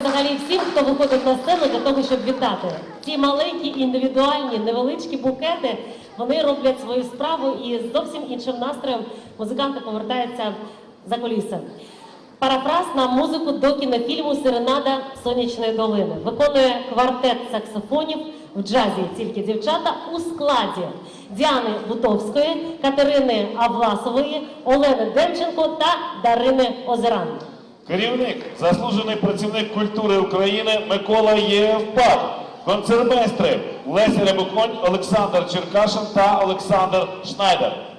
Взагалі всім, хто виходить на сцену для того, щоб вітати. Ці маленькі індивідуальні невеличкі букети вони роблять свою справу і з зовсім іншим настроєм музиканти повертаються за куліси. Парафраз на музику до кінофільму Серенада Сонячної долини виконує квартет саксофонів в джазі тільки дівчата у складі Діани Бутовської, Катерини Авласової, Олени Демченко та Дарини Озеран. Керівник, заслужений працівник культури України Микола Євпак. Концертмейстри Леся Рябоконь, Олександр Черкашин та Олександр Шнайдер.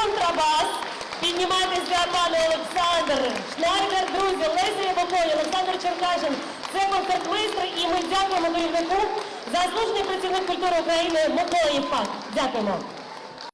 контрабас. Піднімайтесь для пане Олександр. Шнайдер, друзі, Лесі Рябоконі, Олександр Черкашин. Це концертмистр і ми дякуємо керівнику, заслужений працівник культури України Микола Дякуємо.